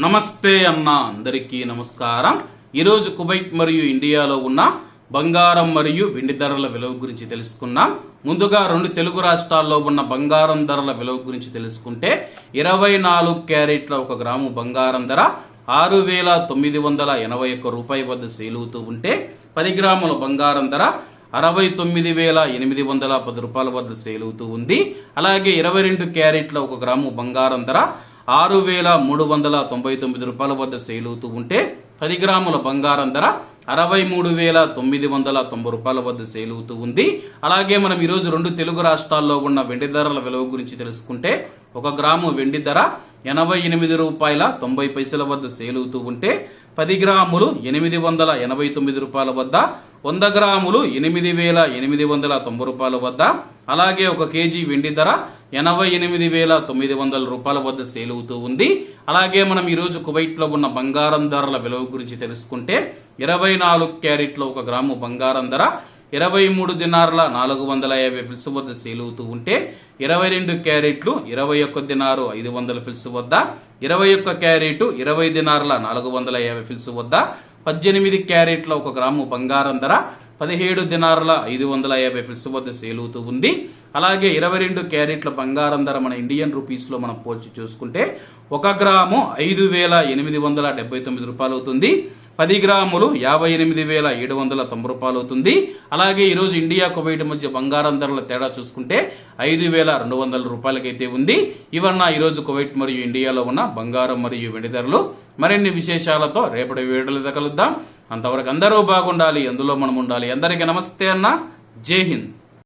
నమస్తే అన్న అందరికీ నమస్కారం. ఈరోజు కువైట్ మరియు ఇండియాలో ఉన్న బంగారం మరియు వెండి ధరల విలువ గురించి తెలుసుకున్నాం ముందుగా రెండు తెలుగు రాష్ట్రాల్లో ఉన్న బంగారం ధరల విలువ గురించి తెలుసుకుంటే ఇరవై నాలుగు క్యారెట్ల ఒక గ్రాము బంగారం ధర ఆరు వేల తొమ్మిది వందల ఎనభై ఒక్క రూపాయి వద్ద సేలుతూ ఉంటే పది గ్రాముల బంగారం ధర అరవై తొమ్మిది వేల ఎనిమిది వందల పది రూపాయల వద్ద సేలుతూ అవుతూ ఉంది. అలాగే ఇరవై రెండు క్యారెట్ల ఒక గ్రాము బంగారం ధర ఆరు వేల మూడు వందల తొంభై తొమ్మిది రూపాయల వద్ద సేల్ అవుతూ ఉంటే పది గ్రాముల బంగారం ధర అరవై మూడు వేల తొమ్మిది వందల తొంభై రూపాయల వద్ద సేల్ అవుతూ ఉంది. అలాగే మనం ఈరోజు రెండు తెలుగు రాష్ట్రాల్లో ఉన్న వెండి ధరల విలువ గురించి తెలుసుకుంటే ఒక గ్రాము వెండి ధర ఎనభై ఎనిమిది రూపాయల తొంభై పైసల వద్ద సేల్ అవుతూ ఉంటే పది గ్రాములు ఎనిమిది వందల ఎనభై తొమ్మిది రూపాయల వద్ద వంద గ్రాములు ఎనిమిది వేల ఎనిమిది వందల తొంభై రూపాయల వద్ద అలాగే ఒక కేజీ వెండి ధర ఎనభై ఎనిమిది వేల తొమ్మిది వందల రూపాయల వద్ద సేల్ అవుతూ ఉంది. అలాగే మనం ఈరోజు కువైట్లో ఉన్న బంగారం ధరల విలువ గురించి తెలుసుకుంటే ఇరవై నాలుగు క్యారెట్లో ఒక గ్రాము బంగారం ధర ఇరవై మూడు దినారుల నాలుగు వందల యాభై ఫిల్స్ వద్ద సేల్ అవుతూ ఉంటే ఇరవై రెండు క్యారెట్లు ఇరవై ఒక్క దినారు ఐదు వందల ఫిల్స్ వద్ద ఇరవై ఒక్క క్యారెట్ ఇరవై దినారుల నాలుగు వందల యాభై ఫిల్స్ వద్ద పద్దెనిమిది క్యారెట్ల ఒక గ్రాము బంగారం ధర పదిహేడు దినారుల ఐదు వందల యాభై ఫిల్స్ వద్ద సేల్ అవుతూ ఉంది. అలాగే ఇరవై రెండు క్యారెట్ల బంగారం ధర మన ఇండియన్ రూపీస్లో మనం పోల్చి చూసుకుంటే ఒక గ్రాము ఐదు వేల ఎనిమిది వందల డెబ్బై తొమ్మిది రూపాయలు అవుతుంది పది గ్రాములు యాభై ఎనిమిది వేల ఏడు వందల తొంభై రూపాయలు అవుతుంది. అలాగే ఈరోజు ఇండియా కువైట్ మధ్య బంగారం ధరల తేడా చూసుకుంటే ఐదు వేల రెండు వందల రూపాయలకైతే ఉంది. ఇవన్న ఈరోజు కువైట్ మరియు ఇండియాలో ఉన్న బంగారం మరియు వెండి ధరలు. మరిన్ని విశేషాలతో రేపటి వీడియోలో కలుద్దాం. అంతవరకు అందరూ బాగుండాలి. అందులో మనం ఉండాలి. అందరికీ నమస్తే అన్న. జై హింద్.